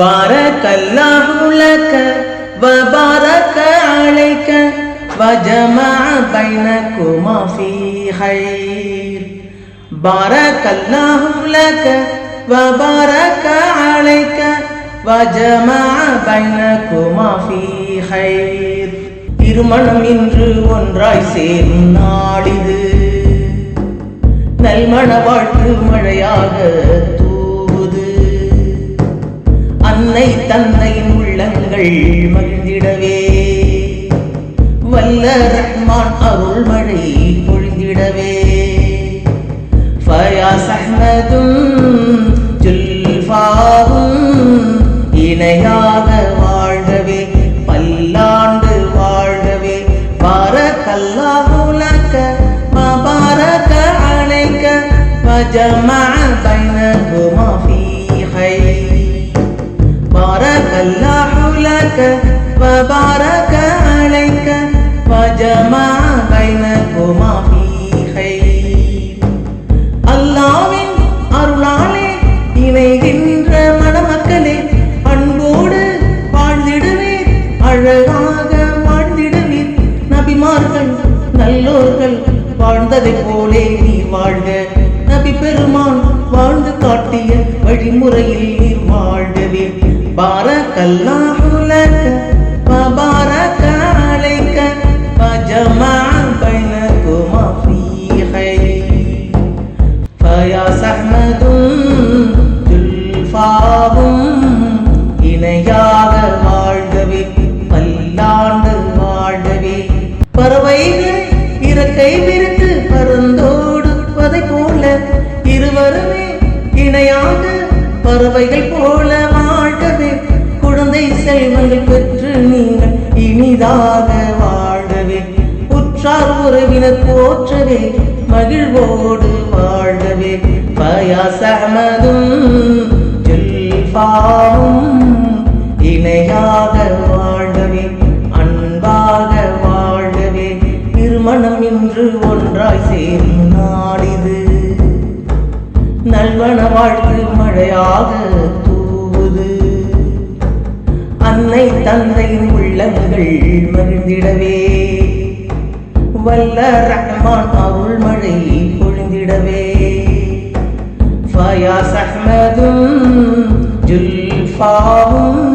بارك الله لك وبارك عليك وجمع بينكما في خير بارك الله لك وبارك عليك وجمع بينكما في خير திருமணம் இன்று ஒன்றாய் சேரும் நாளிது நல்மண வாழ்த்து மழையாக தூவுது தன்னை தன்னையின் உள்ளங்கள் மகிழ்ந்திடவே. வல்ல ரஹ்மான் அருள் மழை பொழிந்திடவே. ஃபயாஸ் அஹ்மதும் ஜுல்ஃபாவும் இணையாக வாழ்கவே பல்லாண்டு வாழ்கவே பாரக்கல்லா உலக பாரக்க அழைக்க வஜமா பைனகுமா ஃபீ ஹை بارك الله لك وبارك عليك وجمع بينكما في خير அல்லாவின் அருளாலே இணைகின்ற மணமக்களே அன்போடு வாழ்ந்திடுவீர் அழகாக வாழ்ந்திடுவீர் நபிமார்கள் நல்லோர்கள் வாழ்ந்ததைப் போலே பாரக்கல்லாஹு லக்க வபாரக அலைக்க வஜமா பைனகுமா ஃபீ خير ஃபயா சஹ்மதும் ஜுல்ஃபாவும் இணையாக வாழ்கவே பல்லாண்டு வாழ்கவே பறவைகள் இறக்கை விரித்து பறந்தோடுவதை போல இருவருமே இணையாக பறவைகள் போல வாழ்கவே குழந்தை செல்வங்கள் பெற்று நீங்கள் இனிதாக வாழவே. உற்றார் உறவினர் போற்றவே மகிழ்வோடு வாழவே. பயாசமதும் ஜுல்பாவும் இணையாக வாழவே அன்பாக வாழவே. திருமணம் இன்று ஒன்றாய் சேரும் நாடிது நல்வன வாழ்த்து மழையாக தந்தையின் உள்ளங்கள் மகிழ்ந்திடவே. வல்ல ரஹ்மான் அருள் மழை பொழிந்திடவே. ஃபயாஸ் அஹ்மதும் ஜுல்ஃபாவும்